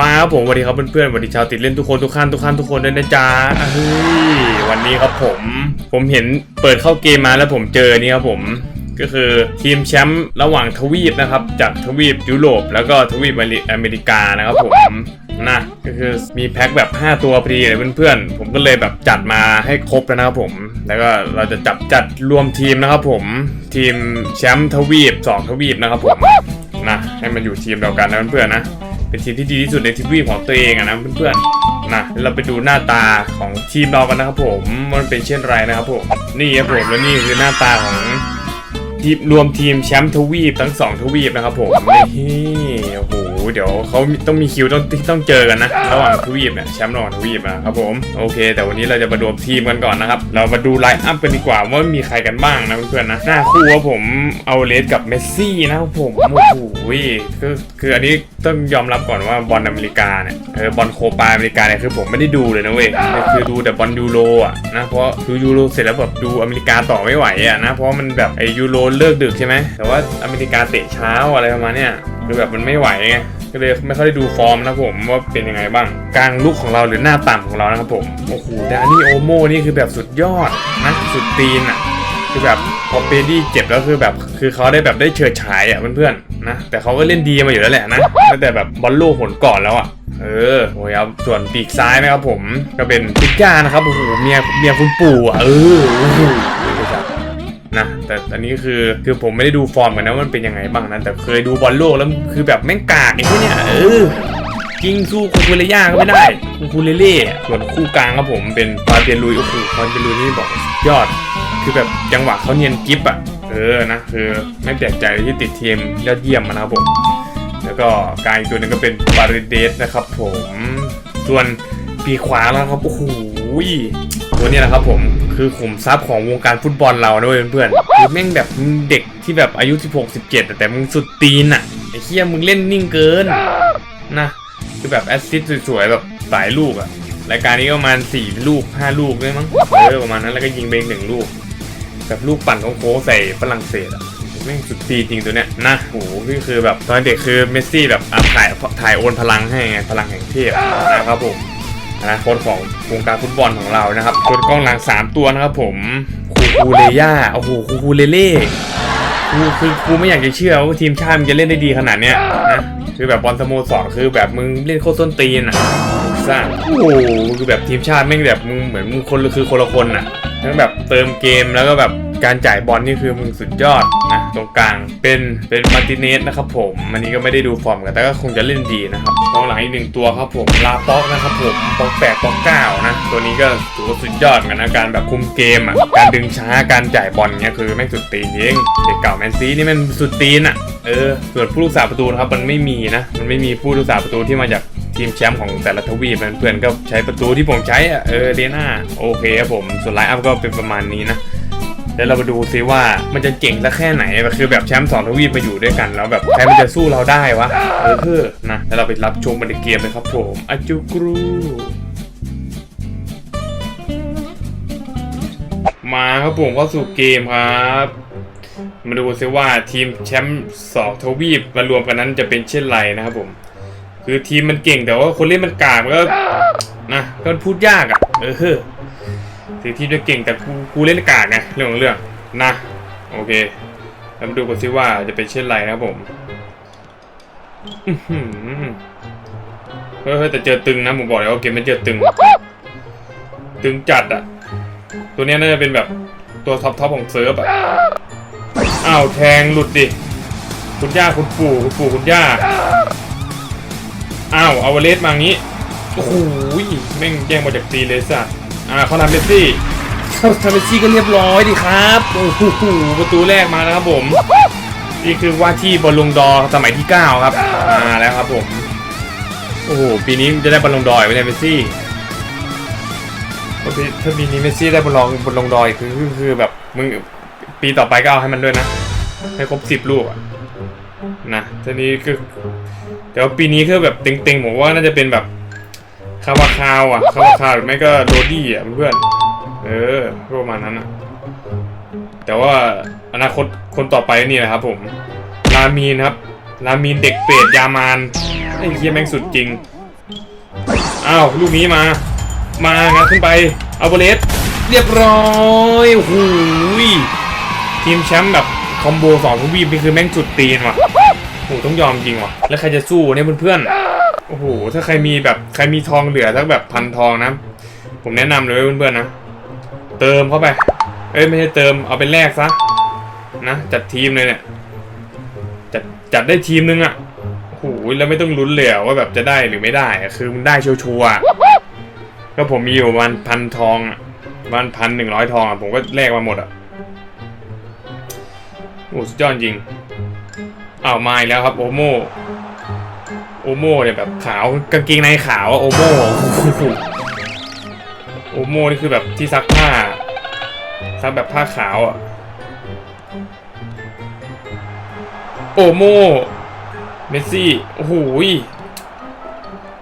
มาครับผมสวัสดีครับเพื่อนๆสวัสดีชาวติดเล่นทุกคนทุกขั้นทุกขั้นทุกคนด้วยนะจ๊ะเฮ้ยวันนี้ครับผม ผมเห็นเปิดเข้าเกมมาแล้วผมเจอนี่ครับผมก็คือทีมแชมป์ระหว่างทวีปนะครับ จากทวีปยุโรปแล้วก็ทวีปอเมริกานะครับผมนะก็คือมีแพ็คแบบ 5 ตัวพอดีเลยเพื่อนๆ ผมก็เลยแบบจัดมาให้ครบแล้วนะครับผม แล้วก็เราจะจับจัดรวมทีมนะครับผมทีมแชมป์ทวีปสองทวีปนะครับผมนะให้มันอยู่ทีมเดียวกันนะเพื่อนๆนะ เป็นทีมที่ดีที่สุดในทวีปของตัวเองอะนะเพื่อนๆนะเราไปดูหน้าตาของทีมเรากันนะครับผมมันเป็นเช่นไรนะครับผมนี่ครับผมแล้วนี่คือหน้าตาของทีมรวมทีมแชมป์ทวีปทั้งสองทวีปนะครับผมนี่โอ้โห เดี๋ยวเขาต้องมีคิวต้องต้องเจอกันนะ ระหว่างทวีปเนี่ยแชมป์ระหว่างทวีปนะครับผมโอเค แต่วันนี้เราจะมารวมทีมกันก่อนนะครับ เรามาดูไลน์อัพกันดีกว่าว่ามีใครกันบ้างนะเพื่อนๆนะหน้าคู่ว่าผมเอาเลสกับเมสซี่นะครับผมโอ้โหคือคืออันนี้ต้องยอมรับก่อนว่าบอลอเมริกาเนี่ยเออบอลโคปาอเมริกาเนี่ยคือผมไม่ได้ดูเลยนะเว้ยคือดูแต่บอลยูโรอะนะเพราะดูยูโรเสร็จแล้วแบบดูอเมริกาต่อไม่ไหวอะนะเพราะมันแบบไอยูโรเลิกดึกใช่ไหมแต่ว่าอเมริกาเตะเช้าอะไรประมาณเนี้ยคือแบบมันไม่ไหวไง ก็เลยไม่ค่อยได้ดูฟอร์มนะผมว่าเป็นยังไงบ้างกลางลุกของเราหรือหน้าต่ำของเรานะครับผม โอ้โหดานี่โอโมนี่คือแบบสุดยอดนะสุดตีนอะคือแบบพอเบดี้เจ็บแล้วคือแบบคือเขาได้แบบได้เฉิดฉายอะเพื่อนๆนะแต่เขาก็เล่นดีมาอยู่แล้วแหละนะตั้งแต่แบบบอลโลกหนก่อนแล้วอะเออโอ้ยครับส่วนปีกซ้ายนะครับผมก็เป็นพิก้านะครับโอ้โหเมียเมียคุณปู่อะเออ นะแต่อันนี้คือคือผมไม่ได้ดูฟอร์มกันนะมันเป็นยังไงบ้างนะแต่เคยดูบอลโลกแล้วคือแบบแม่งกากไอ้พวกเนี่ยเออจิงสู้คูคูเลย่าก็ไม่ได้คูคูเลเล่ส่วนคู่กลางครับผมเป็นฟาเบียนลุยโอ้โหฟาเบียนลุยนี่บอกยอด คือแบบจังหวะเขาเนียนกิฟอะเออนะคือไม่แปลกใจที่ติดทีมยอดเยี่ยมนะครับผมแล้วก็กลางอีกตัวนึงก็เป็นบาริเดสนะครับผมส่วนปีขวาแล้วครับโอ้โห ตัวนี้นะครับผมคือขุมทรัพย์ของวงการฟุตบอลเราด้วยเพื่อนๆคือแม่งแบบมึงเด็กที่แบบอายุ 16 17 แต่แต่มึงสุดตีนอะไอ้เหี้ยมึงเล่นนิ่งเกินนะคือแบบแอสซิสต์สวยๆแบบหลายลูกอะรายการนี้ก็ประมาณ 4 ลูก 5 ลูกด้วยมั้งเออประมาณนั้นแล้วก็ยิงไปหนึ่งลูกแบบลูกปั่นโค้งๆใส่ฝรั่งเศสอะแม่งสุดตีจริงตัวเนี้ยนะโอ้โหนี่คือแบบตอนเด็กคือเมสซี่แบบถ่ายถ่ายโอนพลังให้ไงพลังแห่งเทพนะครับผม อนาคตของวงการฟุตบอลของเรานะครับส่วนกองหลัง 3 ตัวนะครับผมคูคูเลย่าโอ้โหคูคูเลเล่กูคือกูไม่อยากจะเชื่อว่าทีมชาติมันจะเล่นได้ดีขนาดเนี้ยนะคือแบบบอลสโมสรคือแบบมึงเล่นโคตรส้นตีนอะสร้างโอ้โหคือแบบทีมชาติแม่งแบบมึงเหมือนมึงคนคือคนละคนอะทั้งแบบเติมเกมแล้วก็แบบ การจ่ายบอลนี่คือมึงสุดยอดนะตรงกลางเป็นเป็นมาร์ติเนสนะครับผมอันนี้ก็ไม่ได้ดูฟอร์มกันแต่ก็คงจะเล่นดีนะครับกองหลังอีกหนึ่งตัวครับผมลาป็อกนะครับผมป็อกแปดป็อกเก้านะตัวนี้ก็ถือว่าสุดยอดเหมือนกันนะการแบบคุมเกมอะการดึงช้าการจ่ายบอลเนี่ยคือแม่งสุดตีนจริงเด็กเก่าแมนซีนี่มันสุดตีนอะเออส่วนผู้รักษาประตูนะครับมันไม่มีนะมันไม่มีผู้รักษาประตูที่มาจากทีมแชมป์ของแต่ละทวีปเพื่อนๆก็ใช้ประตูที่ผมใช้อะเออเดน่าโอเคครับผมส่วนไลน์อัพก็เป็นประมาณนี้นะ เดี๋ยวเรามาดูซิว่ามันจะเก่งสักแค่ไหนคือแบบแชมป์สองทวีปมาอยู่ด้วยกันแล้วแบบใครมันจะสู้เราได้วะเออคือนะแล้วเราไปรับชมบรรยากาศเลยครับผมอาจูกรูมาครับผมเข้าสู่เกมครับ มาดูซิว่าทีมแชมป์สองทวีปมารวมกันนั้นจะเป็นเช่นไรนะครับผม คือทีมมันเก่งแต่ว่าคนเล่นมันกากมันก็นะก็พูดยากอะ เออ ถึงทีมจะเก่งแต่กูกูเล่นกากไงเรื่องของเรื่องนะโอเคแล้วมาดูกันซิว่าจะเป็นเช่นไรนะครับผมเฮ้ยแต่เจอตึงนะผมบอกเลยว่าเกมมันเจอตึง ตึงจัดอะตัวเนี้ยน่าจะเป็นแบบตัวท็อปท็อปของเซิร์ฟอะอ้าวแทงหลุดดิคุณย่าคุณปู่คุณปู่คุณย่าอ้าวเอาวเลสมางี้โอ้โหแม่งแย่งมาจากตีเลยสัตว์ อ่าเขาทำเมสซี่เขาทำเมสซี่ก็เรียบร้อยดิครับ โอ้โหประตูแรกมาแล้วครับผม นี่คือว่าที่บอลลงดอร์สมัยที่ 9 ครับมาแล้วครับผม โอ้โห ปีนี้จะได้บอลลงดอร์อีกไหมเนี่ยเมสซี่ถ้าปีถ้าปีนี้เมสซี่ได้บอลลงบอลลงดอร์อีกคือคือคือแบบมึงปีต่อไปก็เอาให้มันด้วยนะ ให้ครบสิบลูกอะนะทีนี้คือแต่ว่าปีนี้คือแบบเต็งๆผมว่าน่าจะเป็นแบบ คาวาคาวอะคาวาคาวหรือไม่ก็โรดี้อะเพื่อนเออประมาณนั้นอะแต่ว่าอนาคตคนต่อไปนี่นะครับผมรามีนครับรามีนเด็กเปรตยามานไอ้เฮียแม่งสุดจริงอ้าวลูกนี้มา มางัดขึ้นไปเอาโบเลสเรียบร้อยโอ้โหยทีมแชมป์แบบคอมโบสองทวีปนี่คือแม่งจุดตีนว่ะโอ้โหต้องยอมจริงว่ะ แล้วใครจะสู้เนี่ยเพื่อนๆ โอ้โห ถ้าใครมีแบบใครมีทองเหลือสักแบบพันทองนะ ผมแนะนำเลยเพื่อนๆนะ เติมเข้าไป เอ้ยไม่ใช่เติมเอาไปแลกซะ นะ จัดทีมเลยเนี่ย จัดจัดได้ทีมนึงอะ่ะโอ้โหแล้วไม่ต้องลุ้นเหลยอว่าแบบจะได้หรือไม่ได้อะคือมันได้ชัวร์ๆอะก็ผมมีอยู่ประมันพันทองอะประมันพันหนึ่งร้อยทองอะผมก็แลกมาหมดอะโอ้สุดยอดจริงอ้าวมาอีกแล้วครับโอโม โอโมเนี่ยแบบขาวกางเกงในขาวอะโอโมโอ้โหโอโมนี่คือแบบที่ซักผ้าซักแบบผ้าขาวอะโอโมเมสซี่โอ้โหย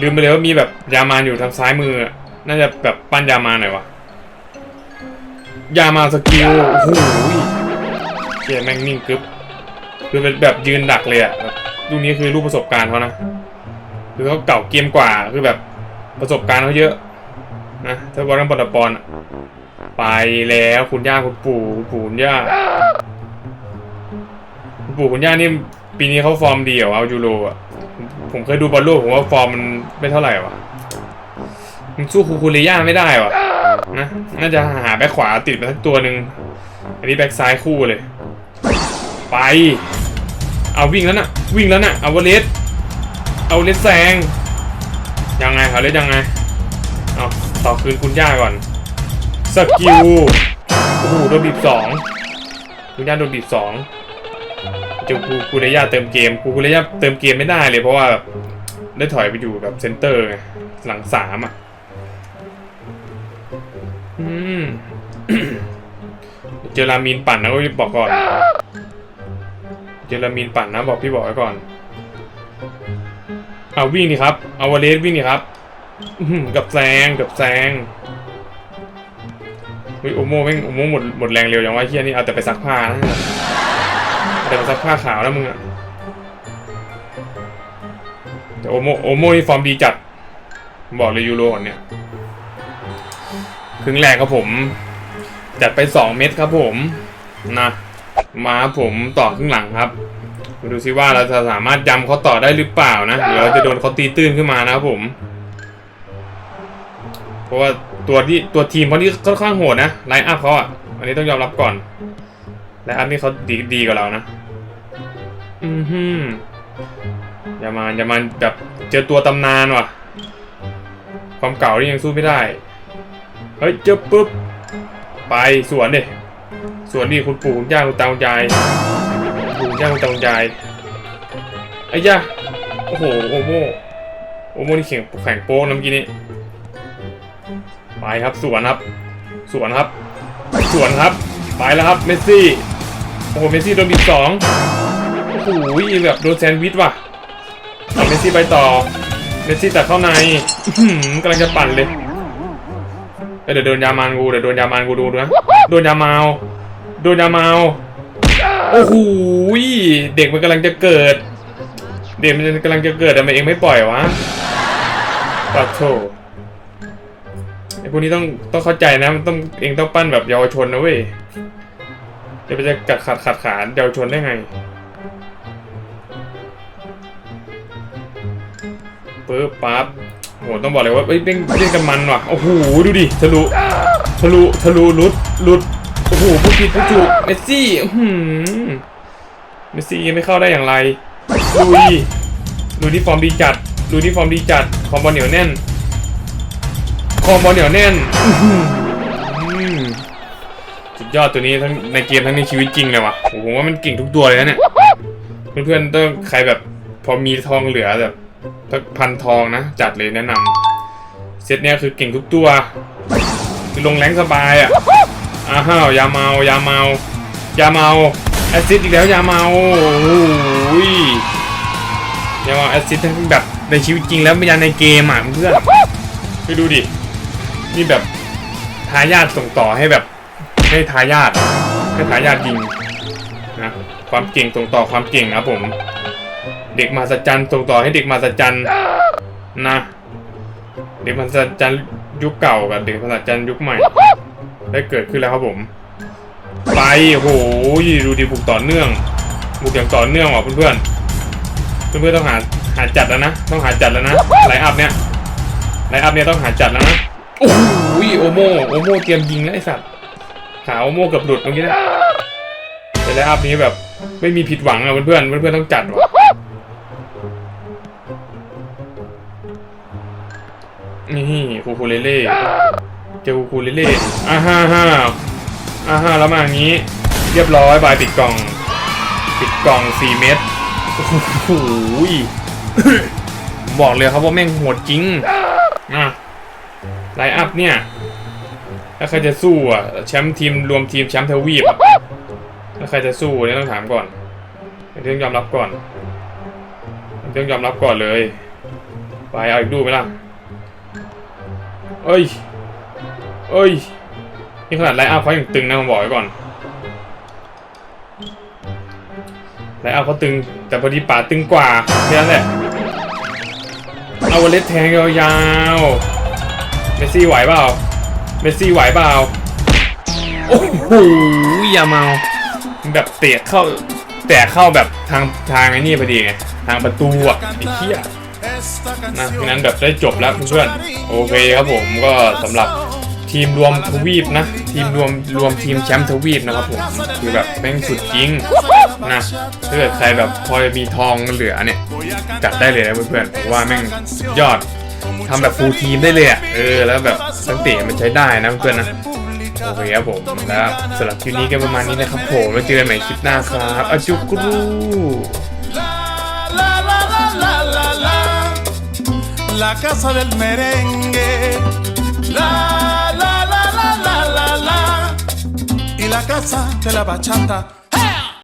ลืมไปเลยว่ามีแบบยามานอยู่ทางซ้ายมืออะน่าจะแบบปั้นยามานหน่อยวะยามาสกิลโอ้โหยเชี่ยแม่งนิ่งกึ๊บคือเป็นแบบยืนดักเลยอะแบบลูกนี้คือลูกประสบการณ์เขานะ คือเขาเก่าเกมกว่าคือแบบประสบการณ์เขาเยอะนะถ้าบอลนันปอนปอนอะไปแล้วคุณย่าคุณปู่คุณปู่คุณย่าคุณปู่คุณย่านี่ปีนี้เขาฟอร์มดีเหรอเอายูโรอะผมเคยดูบอลโลกผมว่าฟอร์มมันไม่เท่าไหร่วะมันสู้คูคูเรย่าไม่ได้วะนะน่าจะหาแบ็คขวาติดมาสักตัวหนึ่งอันนี้แบ็คซ้ายคู่เลย ไป เอาวิ่งแล้วน่ะ วิ่งแล้วน่ะเอาวเลส เอาเลสแซง ยังไงเอาเลสยังไง เอาต่อคืนคุณย่าก่อน สกิล โอ้โหโดนบีบสองคุณย่าโดนบีบสองเจ้าคูคูเรย่าเติมเกมคูคูเรย่าเติมเกมไม่ได้เลยเพราะว่าแบบได้ถอยไปอยู่แบบเซนเตอร์ไงหลังสามอะ อืม เจอรามีนปั่นนะก็บอกก่อน เจอรามีนปั่นนะบอกพี่บอกไว้ก่อน เอาวิ่งดิครับเอาวอลเลสวิ่งดิครับกับแซงกับแซงเฮ้ยโอโม่แม่งโอโม่หมดหมดแรงเร็วอย่างว่าเฮียนี่เอาแต่ไปซักผ้านะแต่ไปซักผ้าขาวแล้วมึงอะแต่โอโม่โอโม่นี่ฟอร์มดีจัด บอกเลยยูโรเนี่ยครึ่งแรกครับผม จัดไปสองเม็ดครับผมนะมาผมต่อครึ่งหลังครับ ดูซิว่าเราจะสามารถยำเขาต่อได้หรือเปล่านะหรือเราจะโดนเขาตีตื้นขึ้นมานะครับผม เพราะว่าตัวที่ตัวทีมเขานี่ค่อนข้างโหดนะไลน์อัพเขาอะอันนี้ต้องยอมรับก่อนไลน์อัพนี่เขาดีดีกว่าเรานะ อือฮึอย่ามาอย่ามาแบบเจอตัวตำนานว่ะ ความเก่านี่ยังสู้ไม่ได้เฮ้ยเจอปุ๊บไปสวนดิสวนดิคุณปู่คุณย่าคุณตาคุณยาย ย่าคุณตาคุณยายไอ้ย่าโอ้โหโอโมโอโมนี่แข่งแข่งโป๊กนะเมื่อกี้นี้ไปครับสวนครับ สวนครับ สวนครับ ไปแล้วครับเมสซี่โอ้โหเมสซี่โดนบีสองโอ้โหแบบโดนแซนด์วิชว่ะเอเมสซี่ไปต่อเมสซี่ตัดเข้าในกำลังจะปั่นเลยเดี๋ยวโดนยามานกูเดี๋ยวโดนยามานกูดูนะโดนยามาโดนยามาว โอ้โหเด็กมันกำลังจะเกิด เด็กมันกำลังจะเกิดแต่มันเองไม่ปล่อยวะปัดโถไอ้พวกนี้ต้องต้องเข้าใจนะมันต้องเองต้องปั้นแบบเยาวชนนะเว้ยจะไปจะกัดขัดขัดขาเยาวชนได้ไงปึ๊บปั๊บโหต้องบอกเลยว่าเอ้ยเล่นเล่นกันมันว่ะโอ้โหดูดิทะลุทะลุทะลุลุดลุด โอ้โหผู้ผิดผู้ถูกเมสซี่หือเมสซี่ยังไม่เข้าได้อย่างไรลุยดูที่ฟอร์มดีจัดดูที่ฟอร์มดีจัดคอมบอลเหนียวแน่นคอมบอลเหนียวแน่นสุดยอดตัวนี้ทั้งในเกมทั้งในชีวิตจริงเลยว่ะผมว่ามันเก่งทุกตัวเลยนะเนี่ยเพื่อนๆต้องใครแบบพอมีทองเหลือแบบพันทองนะ จัดเลยแนะนำเซตเนี้ยคือเก่งทุกตัวลงแรงสบายอะ อ้าวอยาเมายาเมายาเมาแอซซิดอีกแล้วอยาเมาโอ้ยอยาเมาแอซซิดทั้งแบบในชีวิตจริงแล้วไม่ยันในเกมอะเพื่อนไปดูดินี่แบบทายาทส่งต่อให้แบบให้ทายาทให้ทายาทยิงนะความเก่งส่งต่อความเก่งนะครับผม เด็กมหัศจรรย์ส่งต่อให้เด็กมหัศจรรย์นะ เด็กพันศจรรย์ยุคเก่ากับเด็กพันศจรรย์ยุคใหม่ ได้เกิดขึ้นแล้วครับผม ไปโอ้โหดูดิบุกต่อเนื่อง บุกอย่างต่อเนื่องว่ะเพื่อนๆ เพื่อนๆต้องหาหาจัดแล้วนะ ต้องหาจัดแล้วนะไลอัพเนี่ยไลอัพเนี่ยต้องหาจัดแล้วนะโอ้โหโอโมโอโมเตรียมยิงแล้วไอสัตว์ขาโอโมเกับหลุดเมื่อกี้นะแต่ไลอัพนี้แบบไม่มีผิดหวังอะเพื่อนๆเพื่อนๆต้องจัดว่ะนี่คูคูเลเล่ เจอคูคูเลเล่อ่าฮ่าฮ่าอ่าฮ่าแล้วมาอย่างนี้ เรียบร้อยบายปิดกล่อง ปิดกล่อง4เม็ดโอ้โหบอกเลยครับว่าแม่งโหดจริงอะไลอัพเนี่ย ถ้าใครจะสู้อะแชมป์ทีมรวมทีมแชมป์เทวีปถ้าใครจะสู้เนี่ยต้องถามก่อนเรื่องยอมรับก่อนเรื่องยอมรับก่อนเลย ไปเอาอีกดูไหมล่ะเอ้ย เอ้ย นี่ขนาดไลอัพเขาอย่างตึงนะผมบอกไว้ก่อนไลอัพเขาตึง แต่พอดีป่าตึงกว่าแค่นั้นแหละ เอาวอลเล็ตแทงยาวๆ เมสซี่ไหวเปล่า เมสซี่ไหวเปล่า โอ้โหอย่าเมา แบบเตะเข้าแตะเข้าแบบทางทางไอ้นี่พอดีไง ทางประตูอะไอ้เหี้ยนะนั้นแบบได้จบแล้วเพื่อนๆโอเคครับผมก็สำหรับ ทีมรวมทวีปนะ ทีมรวมรวมทีมแชมป์ทวีปนะครับผมคือแบบแม่งสุดจริงนะถ้าเกิดใครแบบพอมีทองเหลือเนี่ยจัดได้เลยนะเพื่อนๆผมว่าแม่งสุดยอดทำแบบฟูลทีมได้เลยอะเออแล้วแบบสังเตะมันใช้ได้นะเพื่อนนะโอเคครับผมแล้วสำหรับคลิปนี้ก็ประมาณนี้นะครับผมแล้วเจอกันใหม่คลิปหน้าครับอาจุกรู La casa del merengue La la casa de la bachata